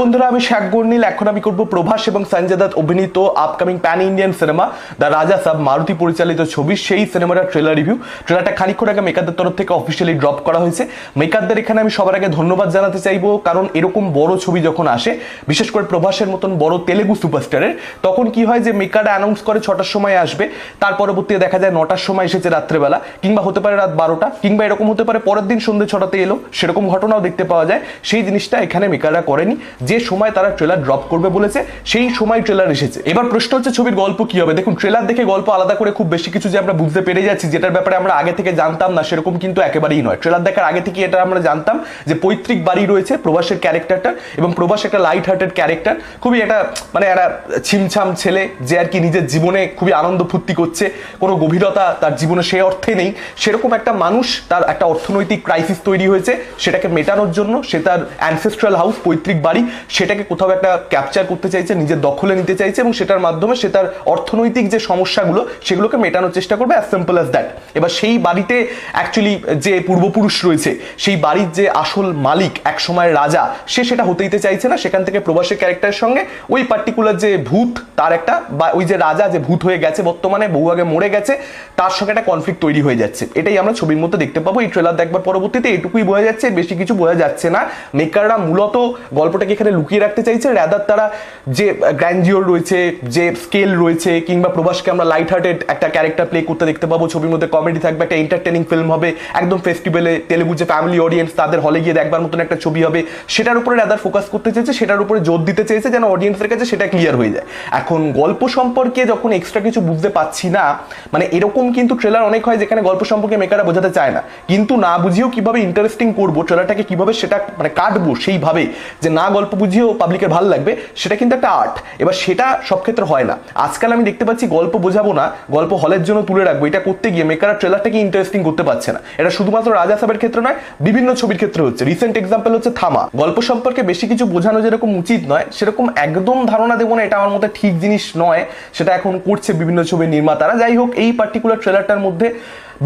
বন্ধুরা, আমি শাক গর্নিল। এখন আমি করব প্রভাস এবং সঞ্জয় দত্ত অভিনীত upcoming pan Indian cinema the Raja Saab Maruthi পরিচালিত ছবি। সেই সিনেমাটার ট্রেলার রিভিউ ট্রেলারটা খানিক্ষণ আগে মেকারদের তরফ থেকে অফিসিয়ালি ড্রপ করা হয়েছে। মেকারদের এখানে আমি সবার আগে ধন্যবাদ জানাতে চাইব, কারণ এরকম বড় ছবি যখন আসে, বিশেষ করে প্রভাসের মতন বড় তেলেগু সুপারস্টারের তখন কি হয় যে মেকাররা অ্যানাউন্স করে ছটার সময় আসবে, তার পরবর্তীতে দেখা যায় নটার সময় এসেছে রাত্রেবেলা, কিংবা হতে পারে রাত বারোটা, কিংবা এরকম হতে পারে পরের দিন সন্ধ্যে ছটাতে এলো, সেরকম ঘটনাও দেখতে পাওয়া যায়। সেই জিনিসটা এখানে মেকাররা করেনি। যে সময় তারা ট্রেলার ড্রপ করবে বলেছে, সেই সময় ট্রেলার এসেছে। এবার প্রশ্ন হচ্ছে, ছবির গল্প কি হবে? দেখুন ট্রেলার দেখে গল্প আলাদা করে খুব বেশি কিছু যে আমরা বুঝতে পেরে যাচ্ছি, যেটার ব্যাপারে আমরা আগে থেকে জানতাম না, সেরকম কিন্তু একেবারেই নয়। ট্রেলার দেখার আগে থেকে এটা আমরা জানতাম যে পৈতৃক বাড়ি রয়েছে প্রবাসের ক্যারেক্টারটা এবং প্রবাস একটা লাইট হার্টেড ক্যারেক্টার। খুবই একটা মানে একটা ছিমছাম ছেলে যে আর কি নিজের জীবনে খুবই আনন্দ ফুর্তি করছে, কোনো গভীরতা তার জীবনে সে অর্থে নেই। সেরকম একটা মানুষ তার একটা অর্থনৈতিক ক্রাইসিস তৈরি হয়েছে, সেটাকে মেটানোর জন্য সে তার অ্যানসেস্ট্রাল হাউস পৈতৃক বাড়ি সেটাকে কোথাও একটা ক্যাপচার করতে চাইছে, নিজের দখলে নিতে চাইছে এবং সেটার মাধ্যমে সে তার অর্থনৈতিক যে সমস্যাগুলো, সেগুলোকে মেটানোর চেষ্টা করবে অ্যাজ সিম্পল অ্যাজ দ্যাট এবার সেই বাড়িতে অ্যাকচুয়ালি যে পূর্বপুরুষ রয়েছে, সেই বাড়ির যে আসল মালিক এক রাজা, সে সেটা হতেইতে চাইছে না। সেখান থেকে প্রবাসী ক্যারেক্টারের সঙ্গে ওই পার্টিকুলার যে ভূত, তার একটা বা ওই যে রাজা যে ভূত হয়ে গেছে বর্তমানে, বহু আগে মরে গেছে, তার সঙ্গে একটা কনফ্লিক্ট তৈরি হয়ে যাচ্ছে। এটাই আমরা ছবির মধ্যে দেখতে পাবো। এই ট্রেলার দেখবার পরবর্তীতে এটুকুই বোঝা যাচ্ছে, বেশি কিছু বোঝা যাচ্ছে না। মেকাররা মূলত গল্পটাকে এখানে লুকিয়ে রাখতে চাইছে র্যাদার তারা যে গ্র্যান্ডিওর রয়েছে, যে স্কেল রয়েছে, কিংবা প্রবাসকে আমরা লাইট হার্টেড একটা ক্যারেক্টার প্লে করতে দেখতে পাবো। ছবির মধ্যে কমেডি থাকবে, একটা এন্টারটেনিং ফিল্ম হবে, একদম ফেস্টিভ্যালে তেলেগু যে ফ্যামিলি অডিয়েন্স তাদের হলে গিয়ে দেখবার মতন একটা ছবি হবে। সেটার উপরে র্যাদার ফোকাস করতে চেয়েছে সেটার উপরে জোর দিতে চেয়েছে যেন অডিয়েন্সের কাছে সেটা ক্লিয়ার হয়ে যায়। এখন গল্প সম্পর্কে যখন এক্সট্রা কিছু বুঝতে পাচ্ছি না মানে এরকম কিন্তু ট্রেলার অনেক হয় যেখানে গল্প সম্পর্কে মেকাররা বোঝাতে চায় না। কিন্তু না বুঝিয়েও কীভাবে ইন্টারেস্টিং করব ট্রেলারটাকে কীভাবে সেটা মানে কাটবো সেইভাবে, যে না গল্প বুঝিয়েও পাবলিকের ভালো লাগবে, সেটা কিন্তু একটা আর্ট এবার সেটা সব ক্ষেত্রে হয় না। আজকাল আমি দেখতে পাচ্ছি গল্প বোঝাবো না, গল্প হলের জন্য তুলে রাখব। এটা করতে গিয়ে মেকাররা ট্রেলারটাকে ইন্টারেস্টিং করতে পারছে না। এটা শুধুমাত্র রাজা সাহেবের ক্ষেত্রে নয়, বিভিন্ন ছবির ক্ষেত্রে হচ্ছে। রিসেন্ট এক্সাম্পল হচ্ছে থামা। গল্প সম্পর্কে বেশি কিছু বোঝানো যেরকম উচিত নয়, সেরকম একদম ধারণা দেবো না, এটা আমার মতে ঠিক জিনিস নয়। সেটা এখন করছে বিভিন্ন ছবির নির্মাতারা। যাই হোক, এই পার্টিকুলার ট্রেলারটার মধ্যে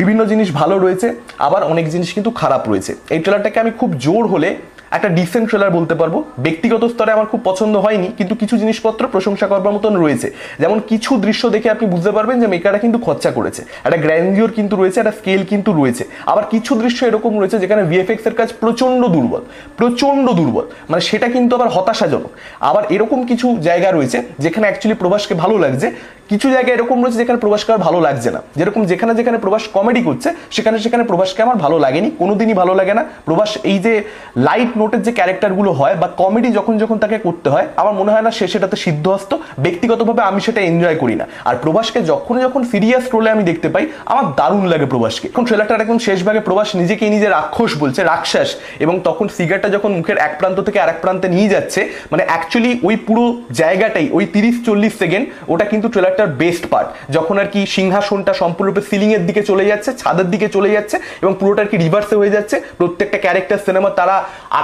বিভিন্ন জিনিস ভালো রয়েছে, আবার অনেক জিনিস কিন্তু খারাপ রয়েছে। এই ট্রেলারটাকে আমি খুব জোর হলে একটা ডিসেন্ট ট্রেলার বলতে পারব। ব্যক্তিগত স্তরে আমার খুব পছন্দ হয়নি, কিন্তু কিছু জিনিসপত্র প্রশংসা করবার মতন রয়েছে। যেমন কিছু দৃশ্য দেখে আপনি বুঝতে পারবেন যে মেকাররা কিন্তু খরচা করেছে। একটা গ্র্যান্ডিওর কিন্তু রয়েছে, একটা স্কেল কিন্তু রয়েছে। আবার কিছু দৃশ্য এরকম রয়েছে যেখানে ভিএফএক্স এর কাজ প্রচণ্ড দুর্বল প্রচণ্ড দুর্বল। মানে সেটা কিন্তু আবার হতাশাজনক। আবার এরকম কিছু জায়গা রয়েছে যেখানে অ্যাকচুয়ালি প্রবাসকে ভালো লাগছে। কিছু জায়গায় এরকম রয়েছে যেখানে প্রবাসকে আর ভালো লাগছে না। যেরকম যেখানে যেখানে প্রবাস কমেডি করছে, সেখানে সেখানে প্রবাসকে আমার ভালো লাগেনি, কোনোদিনই ভালো লাগে না। প্রবাস এই যে লাইট নোটের যে ক্যারেক্টারগুলো হয় বা কমেডি যখন যখন তাকে করতে হয়, আমার মনে হয় না সে সেটাতে সিদ্ধহস্ত। ব্যক্তিগতভাবে আমি সেটা এনজয় করি না। আর প্রবাসকে যখন যখন সিরিয়াস রোলে আমি দেখতে পাই, আমার দারুণ লাগে প্রবাসকে এখন ট্রেলারটার একদম শেষ ভাগে প্রবাস নিজেকেই নিজে রাক্ষস বলছে, রাক্ষস। এবং তখন সিগারটা যখন মুখের এক প্রান্ত থেকে আরেক প্রান্তে নিয়ে যাচ্ছে মানে অ্যাকচুয়ালি ওই পুরো জায়গাটাই, ওই তিরিশ চল্লিশ সেকেন্ড ওটা কিন্তু ট্রেলারটার বেস্ট পার্ট যখন আর কি সিংহাসনটা সম্পূর্ণরূপে সিলিং এর দিকে চলে যাচ্ছে, ছাদের দিকে চলে যাচ্ছে, এবং পুরোটা আর কি রিভার্সে হয়ে যাচ্ছে। প্রত্যেকটা ক্যারেক্টার সিনেমা তারা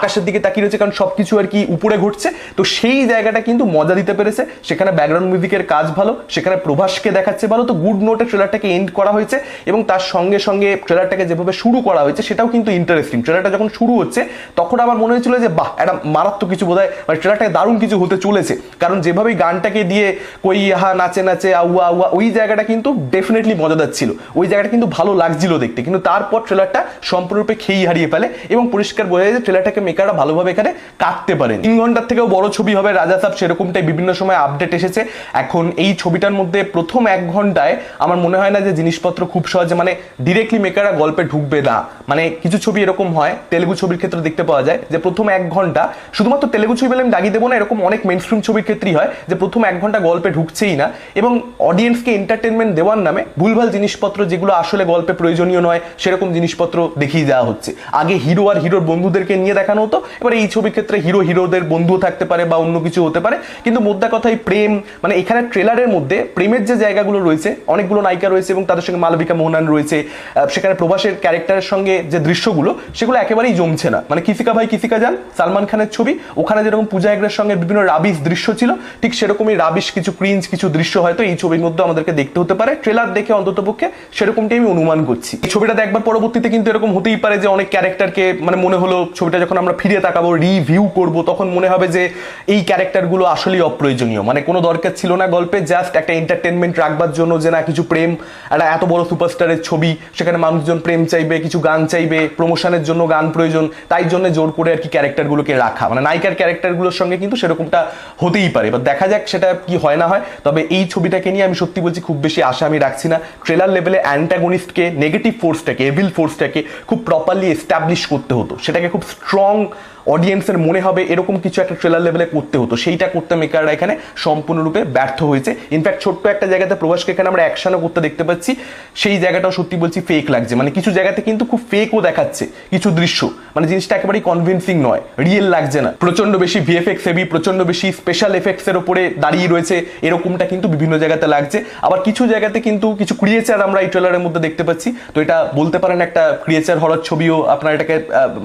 আকাশের দিকে তাকিয়ে রয়েছে, কারণ সবকিছু আর কি উপরে ঘটছে তো সেই জায়গাটা কিন্তু মজা দিতে পেরেছে। সেখানে ব্যাকগ্রাউন্ড মিউজিকের কাজ ভালো, সেখানে প্রভাসকে দেখাচ্ছে ভালো। তো গুড নোটে ট্রেলারটাকে এন্ড করা হয়েছে এবং তার সঙ্গে সঙ্গে ট্রেলারটাকে যেভাবে শুরু করা হয়েছে, সেটাও কিন্তু ইন্টারেস্টিং ট্রেলারটা যখন শুরু হচ্ছে, তখন আমার মনে হয়েছিল যে, বাহ, একটা মারাত্মক কিছু বোধ হয় মানে ট্রেলারটাকে দারুণ কিছু হতে চলেছে। কারণ যেভাবে গানটাকে দিয়ে কই হা নাচে নাচে আউয়া আউয়া ওই জায়গাটা কিন্তু ডেফিনেটলি মজাদার ছিল ওই জায়গাটা কিন্তু ভালো লাগছিল দেখতে। কিন্তু তারপর ট্রেলারটা সম্পূর্ণরূপে খেই হারিয়ে ফেলে এবং পরিষ্কার বোঝা যায় যে ট্রেলারটাকে মেকাররা ভালোভাবে এখানে কাটতে পারেন। তিন ঘণ্টার থেকেও বড় ছবি হবে রাজা সাহেব, সেরকমটাই বিভিন্ন সময় আপডেট এসেছে। এখন এই ছবিটার মধ্যে প্রথম এক ঘন্টায় আমার মনে হয় না যে জিনিসপত্র খুব সহজে মানে ডিরেক্টলি মেকাররা গল্পে ঢুকবে না। মানে কিছু ছবি এরকম হয়, তেলেগু ছবির ক্ষেত্রে দেখতে পাওয়া যায়, যে প্রথম এক ঘণ্টা, শুধুমাত্র তেলেগু ছবি বলে আমি দাগিয়ে দেবো না, এরকম অনেক মেন স্ট্রিম ছবির ক্ষেত্রেই হয়, যে প্রথম এক ঘণ্টা গল্পে ঢুকছেই না। এবং অডিয়েন্সকে এন্টারটেনমেন্ট দেওয়ার নামে ভুলভাল জিনিসপত্র যেগুলো আসলে গল্পে প্রয়োজনীয় নয়, সেরকম জিনিসপত্র দেখিয়ে দেওয়া হচ্ছে। আগে হিরো আর হিরোর বন্ধুদেরকে নিয়ে দেখানো হতো। এবার এই ছবির ক্ষেত্রে হিরো হিরোদের বন্ধুও থাকতে পারে বা অন্য কিছু হতে পারে। কিন্তু মোদ্দা কথাই প্রেম মানে এখানে ট্রেলারের মধ্যে প্রেমের যে জায়গাগুলো রয়েছে, অনেকগুলো নায়িকা রয়েছে এবং তাদের সঙ্গে মালবিকা মোহনান রয়েছে সেখানে প্রভাসের ক্যারেক্টারের সঙ্গে যে দৃশ্যগুলো, সেগুলো একেবারেই জমছে না। মানে কিসিকা ভাই কিসিকা যান, সালমান খানের ছবি, ওখানে যেরকম পূজা হেগড়ের সঙ্গে বিভিন্ন রাবিশ দৃশ্য ছিল, ঠিক সেরকমই রাবিশ কিছু ক্রিঞ্জ কিছু দৃশ্য হয়তো হয়তো এই ছবির মধ্যে আমাদেরকে দেখতে হতে পারে। ট্রেলার দেখে অন্তত পক্ষে সেরকমটি আমি অনুমান করছি। এই ছবিটা দেখবার পরবর্তীতে কিন্তু এরকম হতেই পারে যে অনেক ক্যারেক্টারকে মানে মনে হলো ছবিটা যখন আমরা ফিরে তাকাবো রিভিউ করব, তখন মনে হবে যে এই ক্যারেক্টারগুলো আসলেই অপ্রয়োজনীয়। মানে কোনো দরকার ছিল না গল্পে জাস্ট একটা এন্টারটেনমেন্ট রাখবার জন্য যে না, কিছু প্রেম, একটা এত বড় সুপারস্টারের ছবি, সেখানে মানুষজন প্রেম চাইবে, কিছু গান চাইবে প্রমোশনের জন্য গান প্রয়োজন, তাই জন্য জোর করে আর কি ক্যারেক্টারগুলোকে রাখা। মানে নায়িকার ক্যারেক্টারগুলোর সঙ্গে কিন্তু সেরকমটা হতেই পারে। এবার দেখা যাক সেটা কি হয় না হয়। তবে এই ছবিটাকে নিয়ে আমি সত্যি বলছি খুব বেশি আশা আমি রাখছি না। ট্রেলার লেভেলে অ্যান্টাগনিস্টকে নেগেটিভ ফোর্সটাকে এভিল ফোর্সটাকে খুব প্রপারলি এস্টাবলিশ করতে হতো। সেটাকে খুব স্ট্রং um অডিয়েন্সের মনে হবে এরকম কিছু একটা ট্রেলার লেভেলে করতে হতো। সেইটা করতে মেকাররা এখানে সম্পূর্ণরূপে ব্যর্থ হয়েছে। ইনফ্যাক্ট ছোট্ট একটা জায়গাতে প্রবাসকে এখানে আমরা অ্যাকশনও করতে দেখতে পাচ্ছি। সেই জায়গাটাও সত্যি বলছি ফেক লাগছে। মানে কিছু জায়গাতে কিন্তু খুব ফেকও দেখাচ্ছে কিছু দৃশ্য। মানে জিনিসটা একেবারেই কনভিনসিং নয় রিয়েল লাগছে না। প্রচণ্ড বেশি ভিএফএক্স হেভি প্রচণ্ড বেশি স্পেশাল এফেক্টস এর উপরে দাঁড়িয়ে রয়েছে। এরকমটা কিন্তু বিভিন্ন জায়গাতে লাগছে। আবার কিছু জায়গাতে কিন্তু কিছু ক্রিয়েচার আমরা এই ট্রেলারের মধ্যে দেখতে পাচ্ছি। তো এটা বলতে পারেন একটা ক্রিয়েচার হরর ছবিও আপনারা এটাকে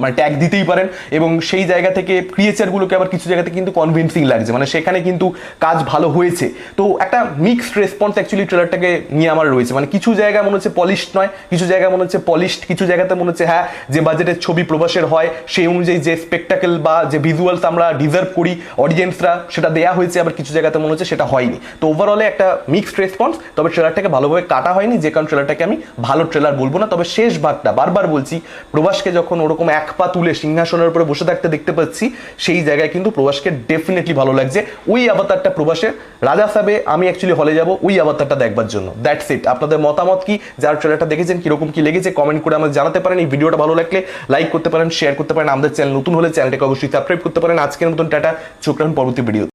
মানে ট্যাগ দিতেই পারেন। এবং সেই জায়গা থেকে ক্রিয়েচারগুলোকে আবার কিছু জায়গাতে কিন্তু কনভিনসিং লাগছে। মানে সেখানে কিন্তু কাজ ভালো হয়েছে। তো একটা মিক্সড রেসপন্স অ্যাকচুয়ালি ট্রেলারটাকে নিয়ে আমার রয়েছে। মানে কিছু জায়গা মনে হচ্ছে পলিশড নয়, কিছু জায়গা মনে হচ্ছে পলিশড কিছু জায়গাতে মনে হচ্ছে হ্যাঁ যে বাজেটের ছবি প্রবাসের হয়, সেই অনুযায়ী যে স্পেকটাকেল বা যে ভিজুয়ালস আমরা ডিজার্ভ করি অডিয়েন্সরা সেটা দেয়া হয়েছে, আবার কিছু জায়গাতে মনে হচ্ছে সেটা হয়নি। তো ওভারঅলে একটা মিক্সড রেসপন্স তবে ট্রেলারটাকে ভালোভাবে কাটা হয়নি, যে কারণ ট্রেলারটাকে আমি ভালো ট্রেলার বলব না। তবে শেষ ভাগটা বারবার বলছি, প্রবাসকে যখন ওরকম এক পা তুলে সিংহাসনের উপরে বসে থাকতে দেখতে পাচ্ছি, সেই জায়গায় কিন্তু প্রবাসকে ডেফিনেটলি ভালো লাগছে। ওই আবাতারটা প্রবাসের রাজা সাহেবে আমি অ্যাকচুয়ালি হলে যাব, ওই আবাতারটা দেখবার জন্য। দ্যাটস ইট আপনাদের মতামত কি? যারা ট্রেলারটা দেখেছেন, কীরকম কি লেগেছে কমেন্ট করে আমাদের জানাতে পারেন। এই ভিডিওটা ভালো লাগলে লাইক করতে পারেন শেয়ার করতে পারেন। আমাদের চ্যানেল নতুন হলে চ্যানেলটাকে অবশ্যই সাবস্ক্রাইব করতে পারেন। আজকের মতন টাটা চোখ রাখুন পরবর্তী ভিডিও